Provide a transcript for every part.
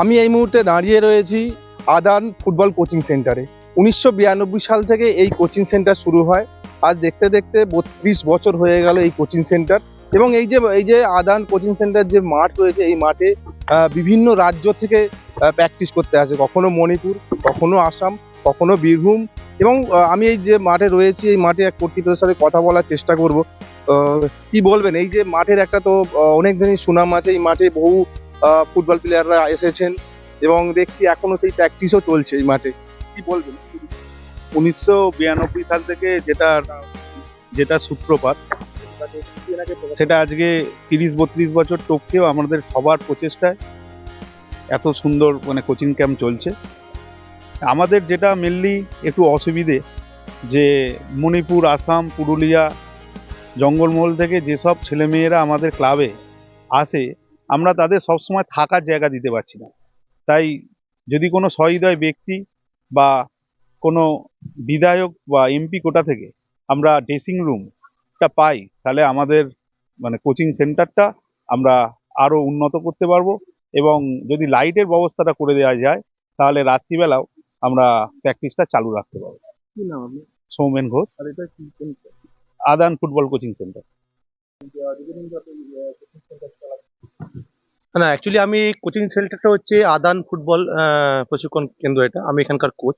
আমি এই মুহূর্তে দাঁড়িয়ে রয়েছি আদান ফুটবল কোচিং সেন্টারে। উনিশশো বিরানব্বই সাল থেকে এই কোচিং সেন্টার শুরু হয়। আজ দেখতে দেখতে বত্রিশ বছর হয়ে গেল এই কোচিং সেন্টার এবং এই যে এই যে আদান কোচিং সেন্টার যে মাঠ রয়েছে, এই মাঠে বিভিন্ন রাজ্য থেকে প্র্যাকটিস করতে আসে। কখনো মণিপুর, কখনো আসাম, কখনো বীরভূম এবং আমি এই যে মাঠে রয়েছি, এই মাঠে এক কর্তৃপক্ষের সাথে কথা বলার চেষ্টা করব। কি বলবেন? এই যে মাঠের একটা তো অনেক দিনই সুনাম আছে। এই মাঠে বহু ফুটবল প্লেয়াররা এসেছেন এবং দেখছি এখনও সেই প্র্যাকটিসও চলছে এই মাঠে। কি বলবেন? উনিশশো বিরানব্বই সাল থেকে যেটা যেটা সূত্রপাত সেটা আজকে তিরিশ বত্রিশ বছর টপকেও আমাদের সবার প্রচেষ্টায় এত সুন্দর মানে কোচিং ক্যাম্প চলছে। আমাদের যেটা মেনলি একটু অসুবিধে যে মণিপুর, আসাম, পুরুলিয়া, জঙ্গলমহল থেকে যেসব ছেলেমেয়েরা আমাদের ক্লাবে আসে আমরা তাদের সবসময় থাকার জায়গা দিতে পারছি না। তাই যদি কোনো সহৃদয় ব্যক্তি বা কোনো বিধায়ক বা এমপি কোটা থেকে আমরা ড্রেসিং রুমটা পাই তাহলে আমাদের মানে কোচিং সেন্টারটা আমরা আরও উন্নত করতে পারব এবং যদি লাইটের ব্যবস্থাটা করে দেওয়া যায় তাহলে রাত্রিবেলাও আমরা প্র্যাকটিসটা চালু রাখতে পারব। Soumen Ghosh. Adan football coaching centre না অ্যাকচুয়ালি আমি কোচিং সেন্টারটা হচ্ছে আদান ফুটবল প্রশিক্ষণ কেন্দ্র এটা, আমি এখানকার কোচ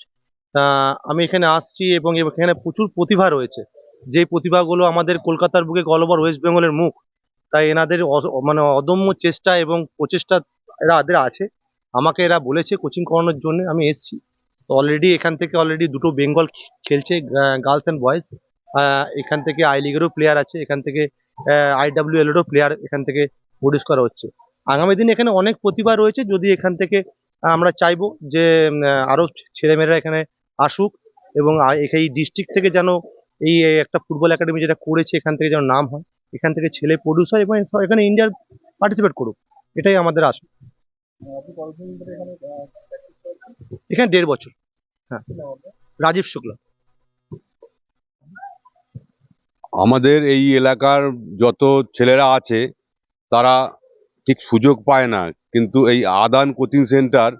আমি এখানে আসছি এবং এখানে প্রচুর প্রতিভা রয়েছে। যে প্রতিভাগুলো আমাদের কলকাতার বুকে গলবার ওয়েস্ট বেঙ্গলের মুখ, তাই এনাদের মানে অদম্য চেষ্টা এবং প্রচেষ্টা এরা, এদের আছে। আমাকে এরা বলেছে কোচিং করানোর জন্য, আমি এসেছি। তো অলরেডি এখান থেকে অলরেডি দুটো বেঙ্গল খেলছে গার্লস অ্যান্ড বয়েজ এখান থেকে আই লিগেরও প্লেয়ার আছে, এখান থেকে আইডাব্লিউ এলেরও প্লেয়ার এখান থেকে প্রডিউস করা হচ্ছে। আগামী দিনে এখানে অনেক প্রতিভা রয়েছে, যদি এখান থেকে আমরা চাইব যে আরও ছেলেমেয়েরা এখানে আসুক এবং এই ডিস্ট্রিক্ট থেকে যেন এই একটা ফুটবল একাডেমি যেটা করেছে, এখান থেকে যেন নাম হয়, এখান থেকে ছেলে প্রডিউস হয় এবং এখানে ইন্ডিয়ার পার্টিসিপেট করুক, এটাই আমাদের আশা। এখানে দেড় বছর হ্যাঁ। রাজীব শুক্লা। আমাদের এই এলাকার যত ছেলেরা আছে, তারা ঠিক সুযোগ পায় না। কিন্তু এই আদান কোচিং সেন্টার,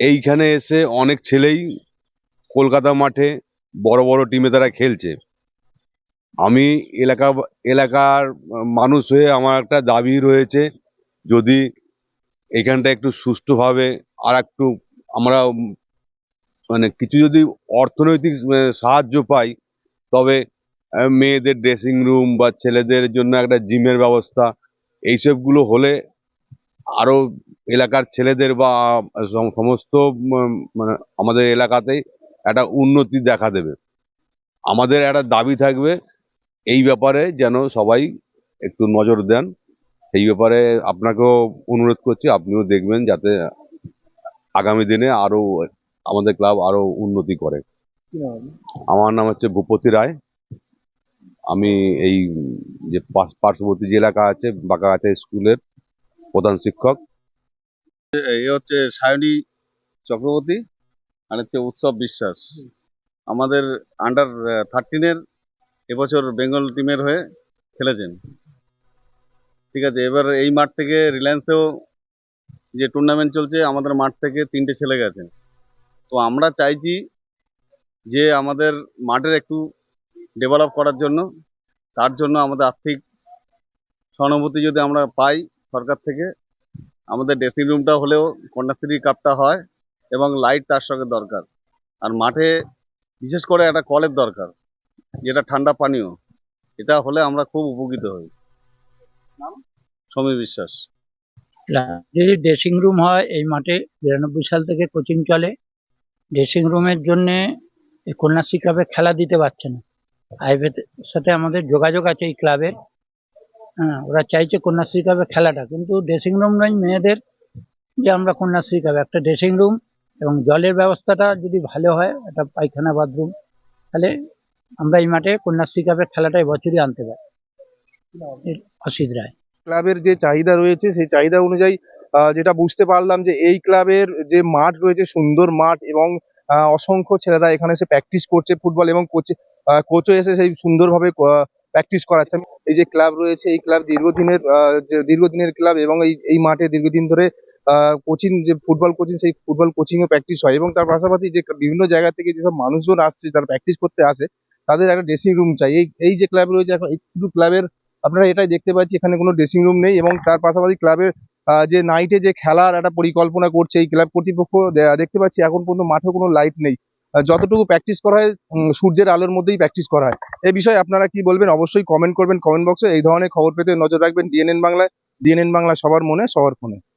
এইখানে এসে অনেক ছেলেই কলকাতা মাঠে বড় বড় টিমে তারা খেলছে। আমি এলাকা, এলাকার মানুষ হয়ে আমার একটা দাবি রয়েছে, যদি এখানটা একটু সুষ্ঠুভাবে আর একটু আমরা মানে কিছু যদি অর্থনৈতিক সাহায্য পাই, তবে মেয়েদের ড্রেসিং রুম বা ছেলেদের জন্য একটা জিমের ব্যবস্থা এইসবগুলো হলে আরও এলাকার ছেলেদের বা সমস্ত মানে আমাদের এলাকাতেই একটা উন্নতি দেখা দেবে। আমাদের একটা দাবি থাকবে এই ব্যাপারে যেন সবাই একটু নজর দেন। সেই ব্যাপারে আপনাকেও অনুরোধ করছি আপনিও দেখবেন যাতে আগামী দিনে আরও আমাদের ক্লাব আরও উন্নতি করে? আমার নাম হচ্ছে ভূপতি রায়। আমি এই যে পার্শ্ববর্তী যে এলাকা আছে বাঁকাগাছা স্কুলের প্রধান শিক্ষক। এই হচ্ছে সায়নী চক্রবর্তী, আর হচ্ছে উৎসব বিশ্বাস। আমাদের আন্ডার থার্টিনের এবছর বেঙ্গল টিমের হয়ে খেলেছেন। ঠিক আছে, এবার এই মাঠ থেকে রিলায়েন্সেও যে টুর্নামেন্ট চলছে, আমাদের মাঠ থেকে তিনটে ছেলে গেছে তো আমরা চাইছি যে আমাদের মাঠের একটু ডেভেলপ করার জন্য তার জন্য আমাদের আর্থিক সহানুভূতি যদি আমরা পাই সরকার থেকে আমাদের ড্রেসিং রুমটা হলেও কন্যাশ্রী কাপটা হয় এবং লাইট তার সঙ্গে দরকার। আর মাঠে বিশেষ করে একটা কলের দরকার যেটা ঠান্ডা পানীয় এটা হলে আমরা খুব উপকৃত হই। সমী বিশ্বাস। যদি ড্রেসিং রুম হয় এই মাঠে বিরানব্বই সাল থেকে কোচিং চলে ড্রেসিং রুমের জন্যে এই কন্যাশ্রী ক্লাবে খেলা দিতে পারছে না। আইভের সাথে আমাদের যোগাযোগ আছে এই ক্লাবের হ্যাঁ ওরা চাইছে কন্যাশ্রী ক্লাবে খেলাটা। কিন্তু ড্রেসিং রুম নয় মেয়েদের যে আমরা কন্যাশ্রী ক্লাবে একটা ড্রেসিং রুম এবং জলের ব্যবস্থাটা যদি ভালো হয় একটা পায়খানা বাথরুম তাহলে আমরা এই মাঠে কন্যাশ্রী ক্লাবের খেলাটা এবছরই আনতে পারি। অসিত রায়। ক্লাবের যে চাহিদা রয়েছে সেই চাহিদা অনুযায়ী আহ, যেটা বুঝতে পারলাম যে এই ক্লাবের যে মাঠ রয়েছে সুন্দর মাঠ এবং অসংখ্য ছেলেরা এখানে এসে প্র্যাকটিস করছে ফুটবল এবং কোচ কোচও এসে সেই সুন্দরভাবে প্র্যাকটিস করাচ্ছে। এই যে ক্লাব রয়েছে, এই ক্লাব দীর্ঘদিনের যে দীর্ঘদিনের ক্লাব এবং এই এই মাঠে দীর্ঘদিন ধরে কোচিং যে ফুটবল কোচিং সেই ফুটবল কোচিংও প্র্যাকটিস হয়। এবং তার পাশাপাশি যে বিভিন্ন জায়গা থেকে যেসব মানুষজন আসছে, যারা প্র্যাকটিস করতে আসে, তাদের একটা ড্রেসিং রুম চাই। এই এই যে ক্লাব রয়েছে, এখন শুধু ক্লাবের আপনারা এটাই দেখতে পাচ্ছি, এখানে কোনো ড্রেসিং রুম নেই এবং তার পাশাপাশি ক্লাবের যে নাইটে যে খেলার একটা পরিকল্পনা করছে এই ক্লাব কর্তৃপক্ষ দেখতে পাচ্ছি, এখন পর্যন্ত মাঠে কোনো লাইট নেই। যতটুকু প্র্যাকটিস করা হয় সূর্যের আলোর মধ্যেই প্র্যাকটিস করা হয়। এই বিষয়ে আপনারা কি বলবেন? অবশ্যই কমেন্ট করবেন কমেন্ট বক্সে এই ধরনের খবর পেতে নজর রাখবেন ডিএনএন বাংলায়। ডিএনএন বাংলা সবার মনে, সবার ফোনে।